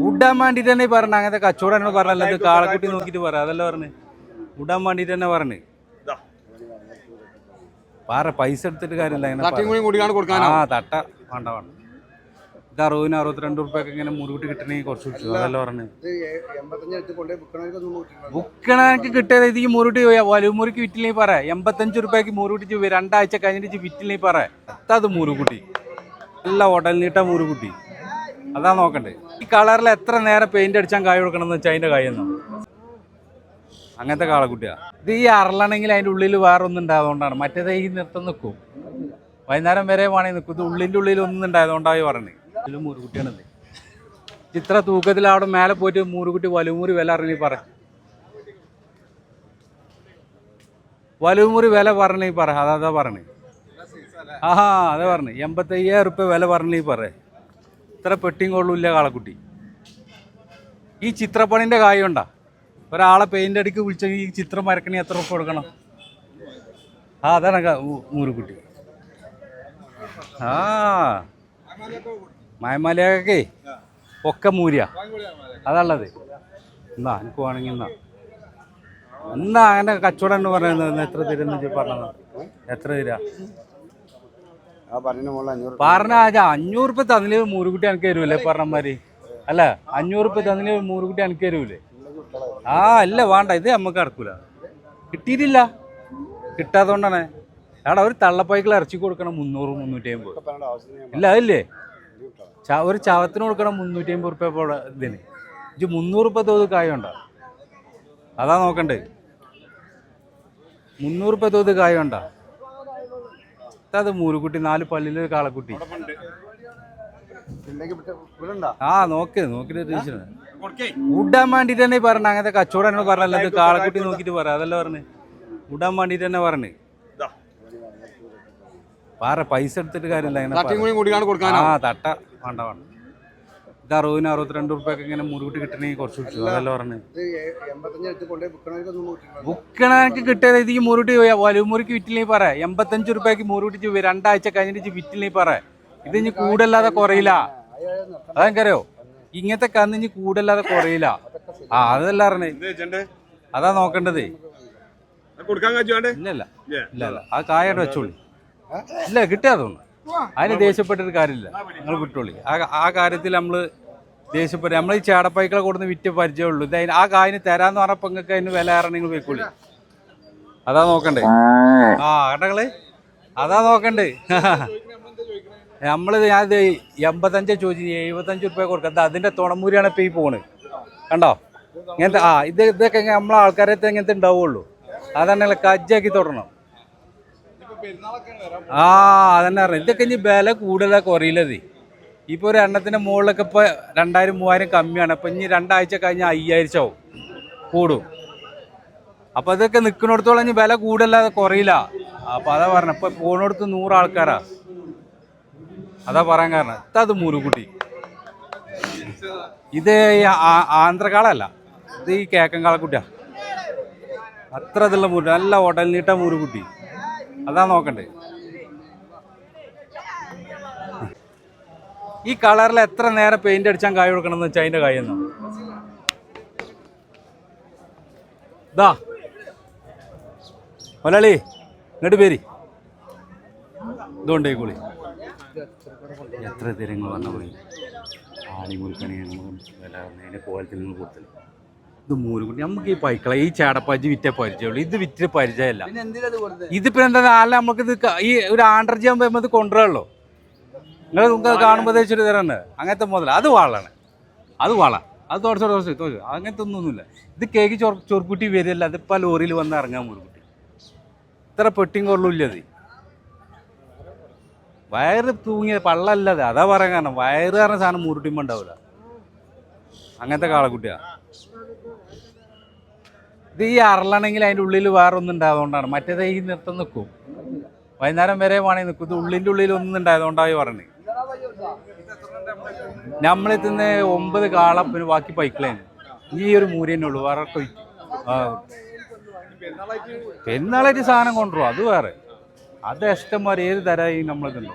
വിടാൻ വേണ്ടിട്ട് തന്നെ പറഞ്ഞു. അങ്ങനത്തെ കച്ചവടം എന്നോട് പറഞ്ഞല്ലോ. ഇത് കാളക്കുട്ടി നോക്കിട്ട് പറ. അതല്ല പറഞ്ഞു. വിടാൻ വേണ്ടിട്ട് തന്നെ പറഞ്ഞു. പാറ പൈസ എടുത്തിട്ട് കാര്യമില്ല. ആ തട്ട. വേണ്ട വേണ്ട. ഇത് അറുപതിന് അറുപത്തിരണ്ട് ഉറുപ്പൊക്കെ ഇങ്ങനെ മുറുകിട്ട് കിട്ടണമെങ്കിൽ കുറച്ച് കിട്ടും. അതല്ല പറഞ്ഞു. ബുക്കണക്ക് കിട്ടിയത് ഇത് മുറിവിട്ട് വലുമുറിക്ക് വിറ്റില്ലെങ്കിൽ പറ. എൺപത്തഞ്ച് റുപ്യക്ക് മുറുകിട്ട് രണ്ടാഴ്ച കഴിഞ്ഞിട്ട് വിറ്റില്ലെങ്കിൽ പറ. എത്താത് മുറുകുട്ടി നല്ല ഉടൽ നീട്ട മുറുകുട്ടി അതാ നോക്കണ്ടേ. ഈ കളറിൽ എത്ര നേരം പെയിന്റ് അടിച്ചാൽ കായ് കൊടുക്കണം എന്ന് വെച്ചാൽ അതിന്റെ കായെന്നോ അങ്ങനത്തെ കാളക്കുട്ടിയാ ഇത് ഈ അറളണെങ്കിൽ അതിന്റെ ഉള്ളിൽ വേറെ ഒന്നും ഉണ്ടായതുകൊണ്ടാണ്. മറ്റേത് ഈ നിർത്തം നിൽക്കും വൈകുന്നേരം വരെ വേണമെങ്കിൽ നിൽക്കും ഇത് ഉള്ളിന്റെ ഉള്ളിൽ ഒന്നും ഉണ്ടായതുകൊണ്ടായി പറഞ്ഞത് ഇതിലും മുറുകുട്ടിയാണത്. ചിത്ര തൂക്കത്തിൽ അവിടെ മേലെ പോയിട്ട് മൂറുകുട്ടി വലുമുറി വില അറിഞ്ഞി പറ. വലുമുറി വില പറഞ്ഞ പറ. അതാ പറഞ്ഞേ. ആഹാ അതെ പറഞ്ഞു. എൺപത്തയ്യായിരം റുപ്യ വില പറഞ്ഞ പറ. ഇത്ര പെട്ടിയും കൊള്ളൂല്ല കാളക്കുട്ടി. ഈ ചിത്രപ്പണിന്റെ കായുണ്ടാ ഒരാളെ പെയിന്റ് അടിക്ക് വിളിച്ച ഈ ചിത്രം വരക്കണി എത്ര ഉപ്പ് കൊടുക്കണം? ആ അതാണ് നൂറുകുട്ടി ആ മയമലയൊക്കെ ഒക്കെ മൂര്യ. അതാണുള്ളത് എന്നാ എനിക്ക് വേണമെങ്കിൽ എന്നാ. എന്നാ അങ്ങനെ കച്ചവടം എന്ന് പറയുന്നത് എത്ര തരുന്ന പറഞ്ഞത്. എത്ര തരാ? പറഞ്ഞ അഞ്ഞൂറ് ഉപ്പ തന്നിൽ മൂറുകുട്ടി എനിക്ക് തരൂലേ പറഞ്ഞമാര് അല്ല? അഞ്ഞൂറ് രൂപ തന്നിൽ മൂറുകുട്ടി എനിക്ക് തരൂലേ? ആ അല്ല വേണ്ട ഇത് നമുക്ക് അടക്കൂല കിട്ടിയിട്ടില്ല. കിട്ടാത്തോണ്ടാണ്. എടാ ഒരു തള്ളപ്പൈക്കിൾ ഇറച്ചി കൊടുക്കണം മുന്നൂറ് മുന്നൂറ്റി അമ്പത് ഇല്ല അതില്ലേ? ഒരു ചവത്തിന് കൊടുക്കണം മുന്നൂറ്റി അമ്പത് ഇപ്പോൾ ഇതിന്. ഇത് മുന്നൂറ് ഉപ്പ തോത് കായുണ്ടോ? അതാ നോക്കണ്ടേ. മുന്നൂറ് ഉപ്പ തോത് കായുണ്ടോ? അത് മൂരുകുട്ടി നാല് പള്ളിയിലൊരു കാളക്കുട്ടി. ആ നോക്ക് നോക്കിട്ട് വിടാൻ വേണ്ടിട്ട് തന്നെ പറഞ്ഞ. അങ്ങനത്തെ കച്ചവടം എന്നോട് പറഞ്ഞല്ലോ. അത് കാളക്കുട്ടി നോക്കിട്ട് പറ. അതല്ല പറഞ്ഞു? വിടാൻ വേണ്ടിട്ട് തന്നെ പറഞ്ഞു. പറ പൈസ എടുത്തിട്ട് കാര്യമില്ല. ആ തട്ട. വേണ്ട വേണ്ട. ഇത് അറുപതിന് അറുപത്തിരണ്ട് ഉറുപ്പൊക്കെ ഇങ്ങനെ മുറുകിട്ട് കിട്ടണമെങ്കിൽ കുറച്ച് കിട്ടും അതല്ല പറഞ്ഞ് ബുക്കണക്ക് കിട്ടിയത് ഇത് ഈ മുറുട്ടി വലുമുറിക്ക് വിറ്റില്ലെങ്കിൽ പറ. എൺപത്തഞ്ച് റുപ്യക്ക് മുറുകിട്ട് രണ്ടാഴ്ച കഴിഞ്ഞിട്ട് വിറ്റില്ലെങ്കിൽ പറ. ഇത് ഇനി കൂടല്ലാതെ കുറയില്ല. അതെനിക്കറിയോ? ഇങ്ങനത്തെ കന്ന് ഇനി കൂടല്ലാതെ കുറയില്ല. ആ അതല്ല പറഞ്ഞേ അതാ നോക്കേണ്ടത്. ഇല്ല ഇല്ല. ഇല്ല. ആ കായോടെ വെച്ചോളി. ഇല്ല കിട്ടിയാതൊന്നും അതിന് ദേഷ്യപ്പെട്ടൊരു കാര്യമില്ല. നിങ്ങൾ വിട്ടോളി. ആ കാര്യത്തിൽ നമ്മൾ ദേഷ്യപ്പെട്ടു നമ്മൾ ഈ ചേടപ്പൈക്കളെ കൊടുന്ന് വിറ്റ് പരിചയമുള്ളൂ ഇത് ആ കായിന് തരാന്ന് പറഞ്ഞപ്പോൾ നിങ്ങൾക്ക് അതിന് വില ഇറങ്ങി പോയിക്കോളി. അതാ നോക്കണ്ടേ. ആ. കണ്ടങ്ങൾ അതാ നോക്കണ്ടേ. നമ്മളിത് ഇത് എൺപത്തഞ്ച് ചോദിച്ചു എഴുപത്തഞ്ച് റുപ്യ കൊടുക്കാം അതിന്റെ തുണമൂരിയാണ് ഇപ്പൊ ഈ പോണ്. കണ്ടോ? ഇങ്ങനത്തെ ആ ഇത് ഇതൊക്കെ നമ്മളെ ആൾക്കാരെ ഇങ്ങനത്തെ ഉണ്ടാവുള്ളൂ അതന്നെ കജ്ജാക്കി തുടരണം ആ അതന്നെ പറഞ്ഞു. ഇതൊക്കെ ഇനി വില കൂടുതലാ കുറയില്ലത് ഇപ്പൊ ഒരു എണ്ണത്തിന്റെ മുകളിലൊക്കെ ഇപ്പൊ രണ്ടായിരം മൂവായിരം കമ്മിയാണ്. അപ്പൊ ഇനി രണ്ടാഴ്ച കഴിഞ്ഞാൽ അയ്യായിരം ആവും. കൂടും. അപ്പൊ അതൊക്കെ നിൽക്കുന്നിടത്തോളം ഇനി വില കൂടുതലാതെ കുറയില്ല അപ്പൊ അതാ പറഞ്ഞ ഇപ്പൊ പോണിടത്ത് നൂറ് ആൾക്കാരാ. അതാ പറയാൻ കാരണം. ഇത്താത് മുറുകുട്ടി ഇത് ആന്ധ്രകാളല്ല. ഇത് ഈ കേക്കൻ കാളക്കുട്ടിയാ. അത്ര ഇതുള്ള മുരു നല്ല ഉടൽ നീട്ട മുരുകുട്ടി. അതാ നോക്കണ്ടേ. ഈ കളറിൽ എത്ര നേരം പെയിന്റ് അടിച്ചാൽ കായ് കൊടുക്കണം എന്ന് വെച്ചാൽ അതിന്റെ കായ് എന്നാ ഇതാ മലയാളി ഇങ്ങോട്ട് പേര്. ഇതുകൊണ്ടേ കൂളി. എത്ര തിരങ്ങൾ വന്ന പോയി ആണി മുറുക്കണി വില അതിനെ കോലത്തിൽ നിന്ന് ഇത് മൂരുകുട്ടി നമുക്ക് ഈ പൈക്കളെ ഈ ചേടപ്പാജി വിറ്റ പരിചയമുള്ളൂ. ഇത് വിറ്റ് പരിചയമല്ല. ഇതിപ്പോ എന്താ നാളെ നമുക്ക് ഇത് ഈ ഒരു ആണ്ടർജി ആകുമ്പോ ഇത് കൊണ്ടുവരാമല്ലോ നിങ്ങൾ നിങ്ങൾക്ക് കാണുമ്പോൾ വെച്ചിട്ട് തരാണ് അങ്ങനത്തെ മുതല. അത് വാളാണ്. അത് വാള. അത് തുടച്ചു തുടച്ചു തുടച്ചു അങ്ങനത്തെ ഒന്നൊന്നുമില്ല ഇത് കേക്ക് ചൊർ ചൊറുക്കുട്ടി വരില്ല അതിപ്പോ ലോറിയിൽ വന്ന് ഇറങ്ങാൻ മുറുകുട്ടി ഇത്ര പെട്ടിയും കൊള്ളില്ല അത് വയറ് തൂങ്ങിയ പള്ളല്ലത് അതാ പറയാൻ കാരണം. വയറ് കാരണം സാധനം മുരുട്ടിമ്പോ ഉണ്ടാവില്ല അങ്ങനത്തെ കാളക്കുട്ടിയാ. ഇത് ഈ അറളാണെങ്കിൽ അതിന്റെ ഉള്ളിൽ വേറെ ഒന്നും ഉണ്ടായതുകൊണ്ടാണ്. മറ്റേത് ഈ നിർത്തം നിൽക്കും വൈകുന്നേരം വരെ വേണമെങ്കിൽ നിൽക്കും ഇത് ഉള്ളിന്റെ ഉള്ളിൽ ഒന്നും ഉണ്ടായതുകൊണ്ടായി പറഞ്ഞത്. നമ്മളെത്തുന്ന ഒമ്പത് കാള പിന്നെ ബാക്കി പൈക്കളേന്. ഈ ഒരു മൂര്യന്നെ ഉള്ളൂ. വേറെ പെരുന്നാളായിട്ട് സാധനം കൊണ്ടുവരും അത് വേറെ. അത് ഇഷ്ടംമാർ ഏത് തരായി നമ്മളിതുണ്ടോ